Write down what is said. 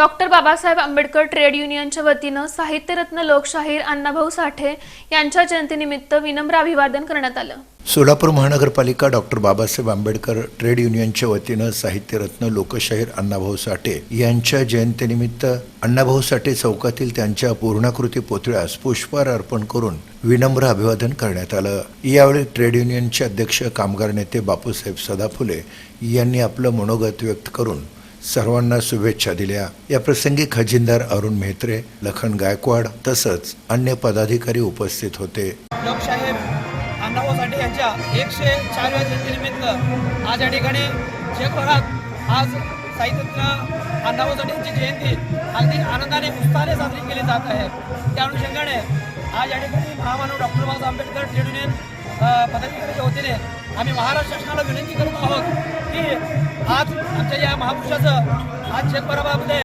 Doctor Babasaheb Ambedkar trade युनियनच्या वतीनं साहित्यरत्न लोकशाहीर अण्णाभाऊ साठे यांच्या जयंतीनिमित्त विनम्र अभिवादन करण्यात आलं. सोलापूर महानगरपालिका डॉक्टर बाबासाहेब आंबेडकर ट्रेड युनियनच्या वतीनं साहित्यरत्न लोकशाहीर अण्णाभाऊ साठे यांच्या जयंतीनिमित्त अण्णाभाऊ साठे चौकातील त्यांच्या पूर्णाकृती पुतळ्यास पुष्पहार अर्पण करून विनम्र अभिवादन करण्यात आलं. यावेळी ट्रेड युनियनचे अध्यक्ष कामगार नेते बापूसाहेब सदाफुले यांनी आपलं मनोगत व्यक्त करून सर्वांना शुभेच्छा दिल्या. या प्रसंगी खजिनदार अरुण मेहत्रे लखन गायकवाड तसंच अन्य पदाधिकारी उपस्थित होते. लोकशाहीर अण्णाभाऊ साठे यांच्या एकशे चारव्या जयंतीनिमित्त आज या ठिकाणी जगभरात आज साहित्यरत्न अण्णाभाऊ साठे यांची जयंती अगदी आनंदाने उत्साहाने साजरी केली जात आहे. त्या अनुषंगाने आज या ठिकाणी महामानव doctor Babasaheb Ambedkar trade union पदाधिकाऱ्याच्या वतीने आम्ही महाराष्ट्र शासनाला विनंती करत आहोत की आज आमच्या या महापुरुषाचं आज जगभरामध्ये